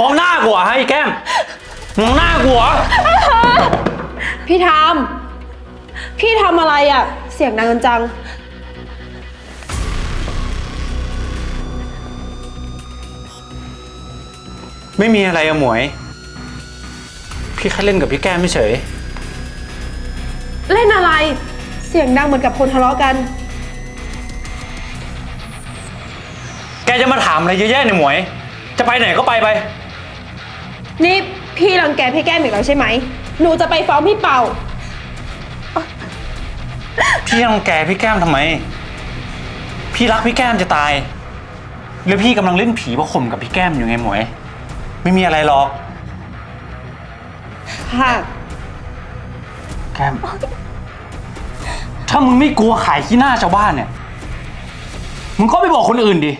มองหน้ากูเหรอให้แก้ม มองหน้ากูเหรอพี่ทำพี่ทำอะไรอะเสียงดังกันจัง ไม่มีอะไรอะหมวย พี่แค่เล่นกับพี่แก้มไม่เฉย เล่นอะไร เสียงดังเหมือนกับคนทะเลาะกัน แกจะมาถามอะไรเยอะแยะเนี่ยหมวย จะไปไหนก็ไปไป นี่พี่รังแกพี่แก้มอีกแล้วใช่ไหม หนูจะไปฟ้องพี่เป่า พี่รังแกพี่แก้มทำไม พี่รักพี่แก้มจะตาย แล้วพี่กำลังเล่นผีประข่มกับพี่แก้มอยู่ไงหมวย ไม่มีอะไรหรอก ค่ะ แก้ม ถ้ามึงไม่กลัวขายขี้หน้าชาวบ้านเนี่ย มึงก็ไปบอกคนอื่นดิ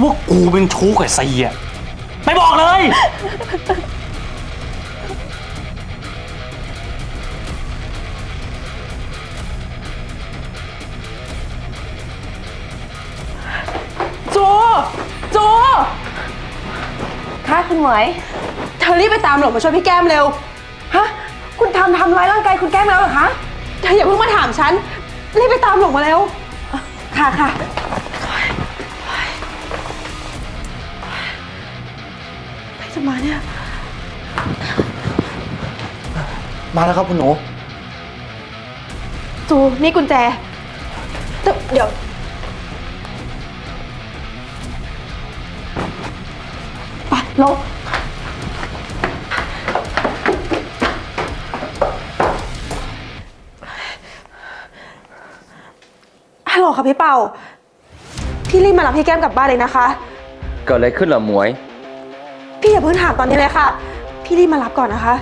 ว่ากูเป็นชู้กับไซอะ ไปบอกเลย จูจูค่ะคุณหมวย เธอรีบไปตามหลบมาช่วยพี่แก้มเร็ว ฮะ คุณทำทำร้ายร่างกายคุณแก้มแล้วเหรอคะ เธออย่าเพิ่งมาถามฉัน รีบไปตามหลบมาเร็ว ค่ะค่ะ จะมาเนี่ย มาแล้วครับคุณหนู จูนี่กุญแจเดี๋ยวเดี๋ยวไปลงฮัลโหลค่ะพี่เป่า พี่รีบมารับพี่แก้มกลับบ้านเลยนะคะ เกิดอะไรขึ้นเหรอหมวย พี่อย่าเพิ่งถามตอนนี้เลยค่ะ พี่รีบมารับก่อนนะคะ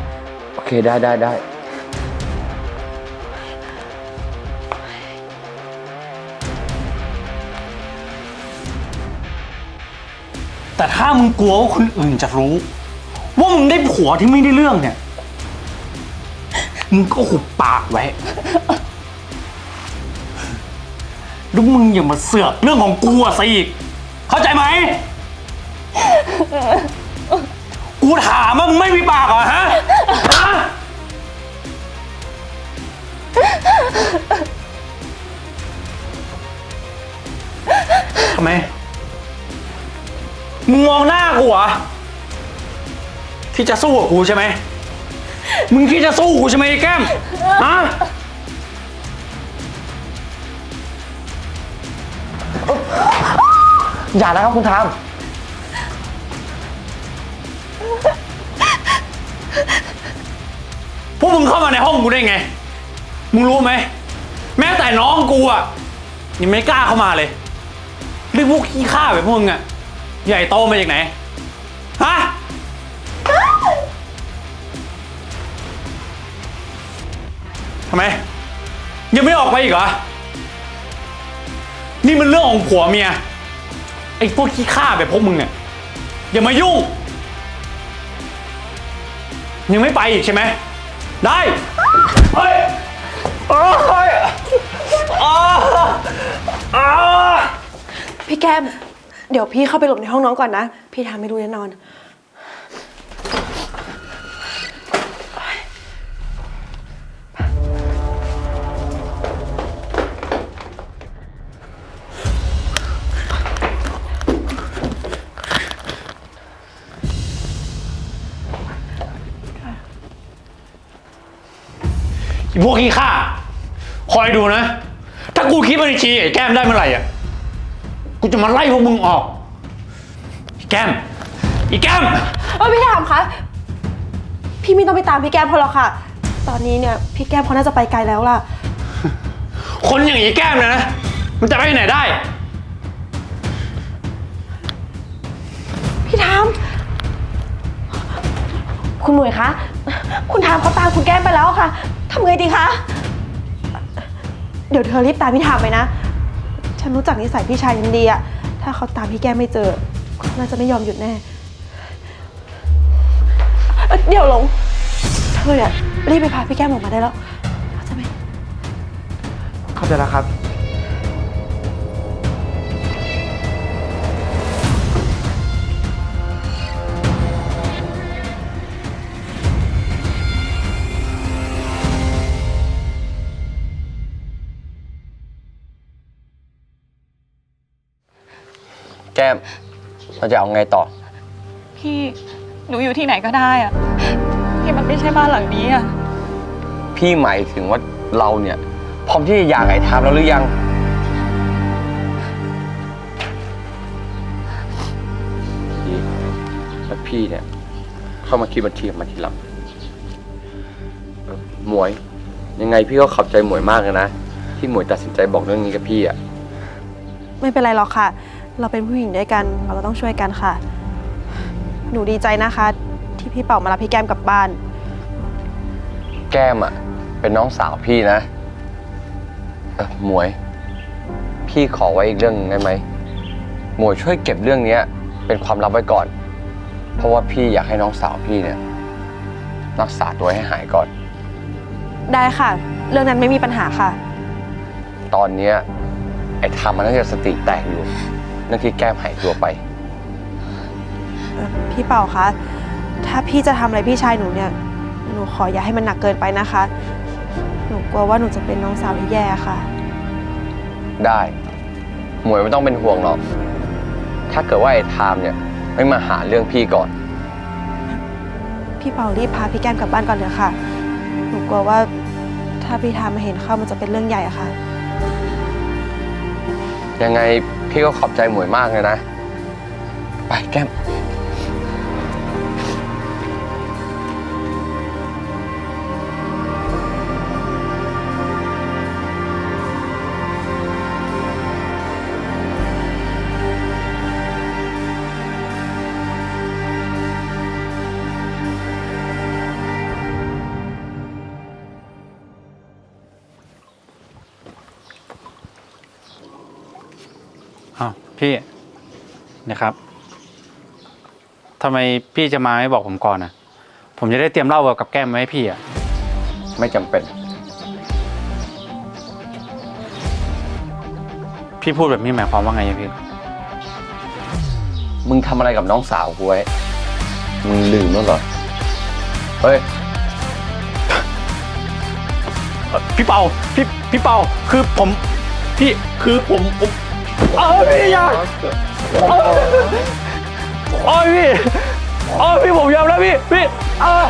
โอเคได้ได้ได้ แต่ถ้ามึงกลัวว่าคนอื่นจะรู้ ว่ามึงได้ผัวที่ไม่ได้เรื่องเนี่ย มึงก็หุบปากไว้แล้วมึงอย่ามาเสือกเรื่องของกูอะสิอีก เข้าใจไหม ว่ามึงไม่มีปากเหรอฮะฮะทำไม มึงมองหน้ากูเหรอที่จะสู้กับกูใช่ไหม มึงที่จะสู้กูใช่ไหมไอ้แก้มฮะอย่านะครับคุณทาม วกมึงเข้ามาในห้องกูได้ไง มึงรู้ไหม แม้แต่น้องกูอะยังไม่กล้าเข้ามาเลยเรื่องพวกขี้ข้าแบบพวกมึงอะ ใหญ่โตมาจากไหน ฮะ ทำไม ยังไม่ออกไปอีกเหรอ นี่มันเรื่องของผัวเมีย ไอ้พวกขี้ข้าแบบพวกมึงเนี่ยอย่ามายุ่ง ยังไม่ไปอีกใช่ไหม ได้เฮ้ยโอ้ยอ้าอ้า พี่แก้ม เดี๋ยวพี่เข้าไปหลบในห้องน้องก่อนนะ พี่ทำไม่รู้แน่นอน ไอ้พวกขี้ข้าคอยดูนะ ถ้ากูคิดบัญชีไอ้แก้มได้เมื่อไหร่อะ กูจะมาไล่พวกมึงออกไอ้แก้มไอ้แก้ม เออพี่ถามคะ พี่ไม่ต้องไปตามพี่แก้มเขาหรอกค่ะ ตอนนี้เนี่ยพี่แก้มเขาน่าจะไปไกลแล้วล่ะ คนอย่างไอ้แก้มเนี่ยนะ มันจะไปไหนได้ พี่ทาม คุณหมวยคะ คุณทามเขาตามคุณแก้มไปแล้วค่ะทำไงดีคะ เดี๋ยวเธอรีบตามพี่ทามไปนะ ฉันรู้จักนิสัยพี่ชายยันดีอะถ้าเขาตามพี่แก้มไม่เจอเขาน่าจะไม่ยอมหยุดแน่เเดี๋ยวหลง เธอเนี่ยรีบไปพาพี่แก้มออกมาได้แล้วเข้าใจไหม เข้าใจแล้วครับ แก้มเราจะเอาไงต่อ พี่หนูอยู่ที่ไหนก็ได้อะที่มันไม่ใช่บ้านหลังนี้อะพี่หมายถึงว่าเราเนี่ย พร้อมที่จะอยากไอ้ทามแล้วหรือยัง พี่แล้วพี่เนี่ย เข้ามาคิดบัญชีกับมาทีหลังเอ่อหมวย ยังไงพี่ก็ขอบใจหมวยมากเลยนะ ที่หมวยตัดสินใจบอกเรื่องนี้กับพี่อะ ไม่เป็นไรหรอกค่ะ เราเป็นผู้หญิงด้วยกัน เราก็ต้องช่วยกันค่ะ หนูดีใจนะคะ ที่พี่เป่ามารับพี่แก้มกลับบ้าน แก้มอะ เป็นน้องสาวพี่นะเออหมวย พี่ขอไว้อีกเรื่องหนึงได้ไหมหมวยช่วยเก็บเรื่องเนี้ย เป็นความลับไว้ก่อน เพราะว่าพี่อยากให้น้องสาวพี่เนี่ย รักษาตัวให้หายก่อน ได้ค่ะ เรื่องนั้นไม่มีปัญหาค่ะ ตอนเนี้ยไอ้ทามมันน่าจะสติแตกอยู่ เรื่องที่แก้มหายตัวไปเอ่อพี่เป่าคะ ถ้าพี่จะทำอะไรพี่ชายหนูเนี่ย หนูขออย่าให้มันหนักเกินไปนะคะ หนูกลัวว่าหนูจะเป็นน้องสาวที่แย่ค่ะ ได้ หมวยไม่ต้องเป็นห่วงหรอก ถ้าเกิดว่าไอ้ทามเนี่ย ไม่มาหาเรื่องพี่ก่อน พี่เป่ารีบพาพี่แก้มกลับบ้านก่อนเถอะค่ะ หนูกลัวว่าถ้าพี่ทามมาเห็นเข้ามันจะเป็นเรื่องใหญ่อะค่ะ ยังไง พี่ก็ขอบใจหมวยมากเลยนะ ไปแก้ม อ้าวพี่นะครับทำไมพี่จะมาไม่บอกผมก่อนนะผมจะได้เตรียมเหล้ากับแก้มไว้ให้พี่อะไม่จำเป็น พี่พูดแบบนี้หมายความว่าไงอะพี่ มึงทำอะไรกับน้องสาวกูไว้ มึงลืมแล้วเหรอ เฮ้ยเอ่อพี่เปาพี่พี่เปาคือผม พี่คือผมผมเออ พี่อย่าเออโอ้ยพี่โอ้ยพี่ผมยอมแล้วพี่พี่เออ